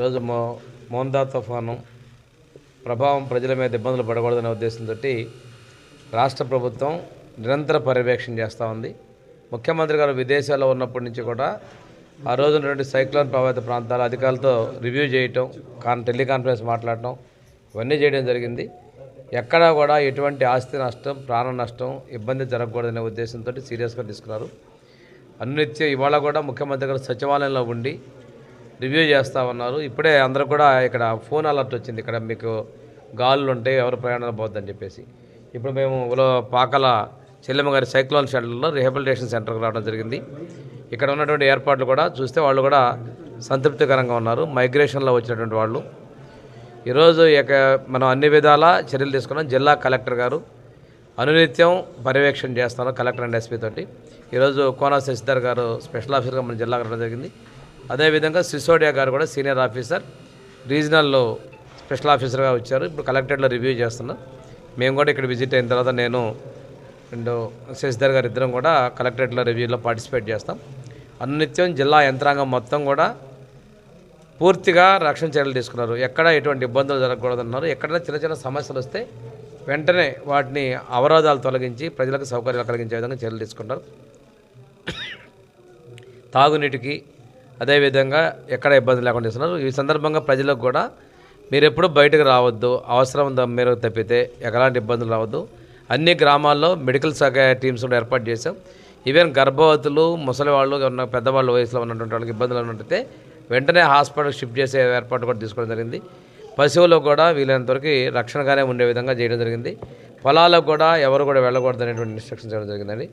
ఈరోజు మో మోందా తుఫాను ప్రభావం ప్రజల మీద ఇబ్బందులు పడకూడదనే ఉద్దేశంతో రాష్ట్ర ప్రభుత్వం నిరంతర పర్యవేక్షణ చేస్తూ ఉంది. ముఖ్యమంత్రి గారు విదేశాల్లో ఉన్నప్పటి నుంచి కూడా ఆ రోజునటువంటి సైక్లోన్ ప్రభావిత ప్రాంతాల అధికారులతో రివ్యూ చేయటం కాన్ టెలికాన్ఫరెన్స్ మాట్లాడటం ఇవన్నీ చేయడం జరిగింది. ఎక్కడా కూడా ఎటువంటి ఆస్తి నష్టం ప్రాణ నష్టం ఇబ్బంది జరగకూడదనే ఉద్దేశంతో సీరియస్గా తీసుకున్నారు. అన్నిత్యం ఇవాళ కూడా ముఖ్యమంత్రి గారు సచివాలయంలో ఉండి రివ్యూ చేస్తూ ఉన్నారు. ఇప్పుడే అందరూ కూడా ఇక్కడ ఫోన్ అలర్ట్ వచ్చింది. ఇక్కడ మీకు గాలులు ఉంటాయి ఎవరు ప్రయాణాలు పోద్దని చెప్పేసి. ఇప్పుడు మేము ఉలో పాకల చెల్లెమ్మ గారి సైక్లోన్ షెల్టర్లో రిహాబిలిటేషన్ సెంటర్కి రావడం జరిగింది. ఇక్కడ ఉన్నటువంటి ఏర్పాట్లు కూడా చూస్తే వాళ్ళు కూడా సంతృప్తికరంగా ఉన్నారు. మైగ్రేషన్లో వచ్చినటువంటి వాళ్ళు. ఈరోజు ఇక మనం అన్ని విధాల చర్యలు తీసుకున్నాం. జిల్లా కలెక్టర్ గారు అనునిత్యం పర్యవేక్షణ చేస్తాను కలెక్టర్ అండ్ ఎస్పీ తోటి. ఈరోజు కోనా శశిధర్ గారు స్పెషల్ ఆఫీసర్గా మన జిల్లాకు రావడం జరిగింది. అదేవిధంగా సిసోడియా గారు కూడా సీనియర్ ఆఫీసర్ రీజనల్లో స్పెషల్ ఆఫీసర్గా వచ్చారు. ఇప్పుడు కలెక్టరేట్లో రివ్యూ చేస్తున్నాం. మేము కూడా ఇక్కడ విజిట్ అయిన తర్వాత నేను అండ్ శశిధర్ గారు ఇద్దరం కూడా కలెక్టరేట్లో రివ్యూలో పార్టిసిపేట్ చేస్తాం. అనునిత్యం జిల్లా యంత్రాంగం మొత్తం కూడా పూర్తిగా రక్షణ చర్యలు తీసుకున్నారు. ఎక్కడ ఎటువంటి ఇబ్బందులు జరగకూడదన్నారు. ఎక్కడైనా చిన్న చిన్న సమస్యలు వస్తే వెంటనే వాటిని అవరోధాలు తొలగించి ప్రజలకు సౌకర్యాలు కలిగించే విధంగా చర్యలు తీసుకుంటారు. తాగునీటికి అదేవిధంగా ఎక్కడ ఇబ్బంది లేకుండా ఇస్తున్నారు ఈ సందర్భంగా ప్రజలకు కూడా మీరు ఎప్పుడు బయటకు రావద్దు అవసరం మీరు తప్పితే ఎలాంటి ఇబ్బందులు రావద్దు. అన్ని గ్రామాల్లో మెడికల్ శాఖ టీమ్స్ కూడా ఏర్పాటు చేశాం. ఈవెన్ గర్భవతులు ముసలి వాళ్ళు ఉన్న పెద్దవాళ్ళు వయసులో ఉన్నటువంటి వాళ్ళకి ఇబ్బందులు ఉన్నట్టయితే వెంటనే హాస్పిటల్ షిఫ్ట్ చేసే ఏర్పాటు కూడా తీసుకోవడం జరిగింది. పశువులకు కూడా వీలైనంతవరకు రక్షణగానే ఉండే విధంగా చేయడం జరిగింది. పొలాలకు కూడా ఎవరు కూడా వెళ్ళకూడదు అనేటువంటి ఇన్స్ట్రక్షన్ చేయడం జరిగిందండి.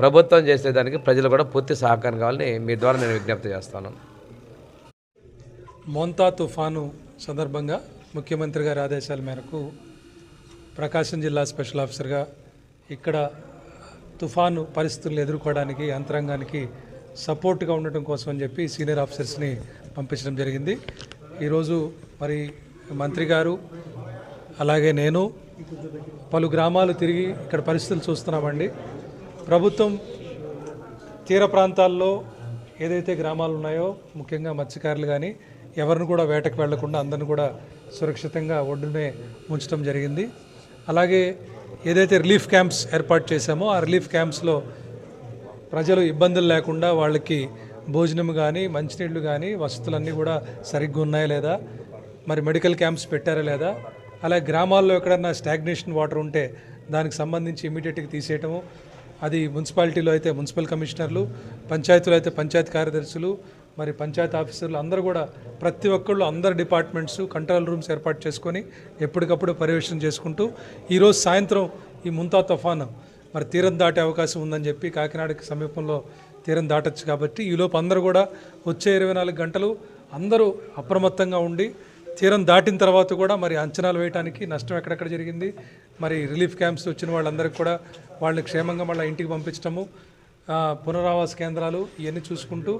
ప్రభుత్వం చేసేదానికి ప్రజలు కూడా పూర్తి సహకారం కావాలని మీ ద్వారా నేను విజ్ఞప్తి చేస్తాను. మోంతా తుఫాను సందర్భంగా ముఖ్యమంత్రి గారి ఆదేశాల మేరకు ప్రకాశం జిల్లా స్పెషల్ ఆఫీసర్గా ఇక్కడ తుఫాను పరిస్థితులను ఎదుర్కోవడానికి యంత్రాంగానికి సపోర్ట్గా ఉండటం కోసం అని చెప్పి సీనియర్ ఆఫీసర్స్ని పంపించడం జరిగింది. ఈరోజు మరి మంత్రి గారు అలాగే నేను పలు గ్రామాలు తిరిగి ఇక్కడ పరిస్థితులు చూస్తున్నామండి. ప్రభుత్వం తీర ప్రాంతాల్లో ఏదైతే గ్రామాలు ఉన్నాయో ముఖ్యంగా మత్స్యకారులు కానీ ఎవరిని కూడా వేటకు వెళ్ళకుండా అందరిని కూడా సురక్షితంగా ఒడ్డునే ఉంచడం జరిగింది. అలాగే ఏదైతే రిలీఫ్ క్యాంప్స్ ఏర్పాటు చేశామో ఆ రిలీఫ్ క్యాంప్స్లో ప్రజలు ఇబ్బందులు లేకుండా వాళ్ళకి భోజనం కానీ మంచినీళ్ళు కానీ వసతులన్నీ కూడా సరిగ్గా ఉన్నాయా లేదా మరి మెడికల్ క్యాంప్స్ పెట్టారా లేదా? అలాగే గ్రామాల్లో ఎక్కడన్నా స్టాగ్నేషన్ వాటర్ ఉంటే దానికి సంబంధించి ఇమీడియట్గా తీసేయటము. అది మున్సిపాలిటీలో అయితే మున్సిపల్ కమిషనర్లు పంచాయతీలో అయితే పంచాయతీ కార్యదర్శులు మరి పంచాయతీ ఆఫీసర్లు అందరూ కూడా ప్రతి ఒక్కళ్ళు అందరు డిపార్ట్మెంట్స్ కంట్రోల్ రూమ్స్ ఏర్పాటు చేసుకొని ఎప్పటికప్పుడు పర్యవేక్షణ చేసుకుంటూ ఈరోజు సాయంత్రం ఈ ముంతా తుఫాను మరి తీరం దాటే అవకాశం ఉందని చెప్పి కాకినాడకి సమీపంలో తీరం దాటొచ్చు కాబట్టి ఈలోపు అందరూ కూడా వచ్చే ఇరవై నాలుగు గంటలు అందరూ అప్రమత్తంగా ఉండి తీరం దాటిన తర్వాత కూడా మరి అంచనాలు వేయడానికి నష్టం ఎక్కడెక్కడ జరిగింది? మరి రిలీఫ్ క్యాంప్స్ వచ్చిన వాళ్ళందరికీ కూడా వాళ్ళని క్షేమంగా మళ్ళీ ఇంటికి పంపించడము పునరావాస కేంద్రాలు ఇవన్నీ చూసుకుంటూ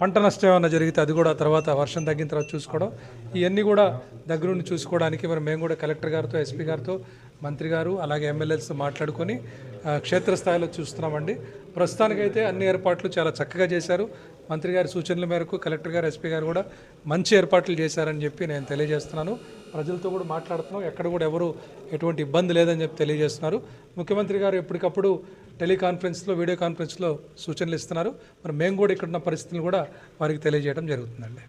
పంట నష్టం ఏమైనా జరిగితే అది కూడా తర్వాత వర్షం తగ్గిన తర్వాత చూసుకోవడం. ఇవన్నీ కూడా దగ్గరుండి చూసుకోవడానికి మరి మేము కూడా కలెక్టర్ గారితో ఎస్పీ గారితో మంత్రి గారు అలాగే ఎమ్మెల్యేలతో మాట్లాడుకొని క్షేత్రస్థాయిలో చూస్తున్నామండి. ప్రస్తుతానికైతే అన్ని ఏర్పాట్లు చాలా చక్కగా చేశారు. మంత్రి గారి సూచనల మేరకు కలెక్టర్ గారు ఎస్పీ గారు కూడా మంచి ఏర్పాట్లు చేశారని చెప్పి నేను తెలియజేస్తున్నాను. ప్రజలతో కూడా మాట్లాడుతున్నాం. ఎక్కడ కూడా ఎవరు ఎటువంటి ఇబ్బంది లేదని చెప్పి తెలియజేస్తున్నారు. ముఖ్యమంత్రి గారు ఎప్పటికప్పుడు టెలికాన్ఫరెన్స్లో వీడియో కాన్ఫరెన్స్లో సూచనలు ఇస్తున్నారు. మరి మేము కూడా ఇక్కడ ఉన్న పరిస్థితులు కూడా వారికి తెలియజేయడం జరుగుతుందండి.